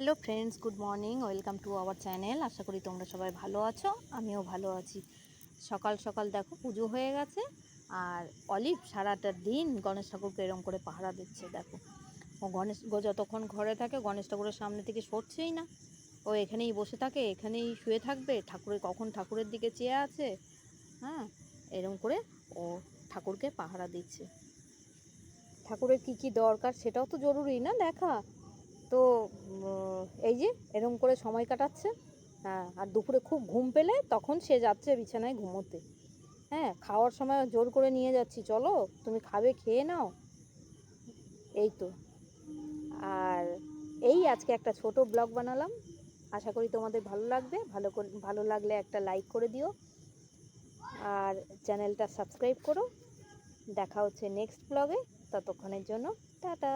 Hello friends good morning welcome to our channel আশা করি তোমরা সবাই ভালো আছো, আমিও ভালো আছি। সকাল সকাল দেখো পুজো হয়ে গেছে, আর অলিভ সারাটা দিন গণেশ ঠাকুরকে এরম করে পাহারা দিচ্ছে, দেখো। ও গণেশ, ও যতক্ষণ ঘরে থাকে, গণেশ ঠাকুরের সামনে থেকে সরছেই না। ও এখানেই বসে থাকে, এখানেই শুয়ে থাকবে ঠাকুরের কখন ঠাকুরের দিকে চেয়ে আছে হ্যাঁ এরম করে ও ঠাকুরকে পাহারা দিচ্ছে। ঠাকুরের কি কি দরকার সেটাও তো জরুরি না দেখা। তো এই যে এরম করে সময় কাটাচ্ছে হ্যাঁ আর দুপুরে খুব ঘুম পেলে তখন সে যাচ্ছে বিছানায় ঘুমোতে। হ্যাঁ খাওয়ার সময় জোর করে নিয়ে যাচ্ছি, চলো, তুমি খাবে, খেয়ে নাও। এই তো। আর এই আজকে একটা ছোট ব্লগ বানালাম। আশা করি তোমাদের ভালো লাগবে। ভালো ভালো লাগলে একটা লাইক করে দিও। আর চ্যানেলটা সাবস্ক্রাইব করো। দেখা হচ্ছে নেক্সট ব্লগে। ততক্ষণের জন্য, টাটা।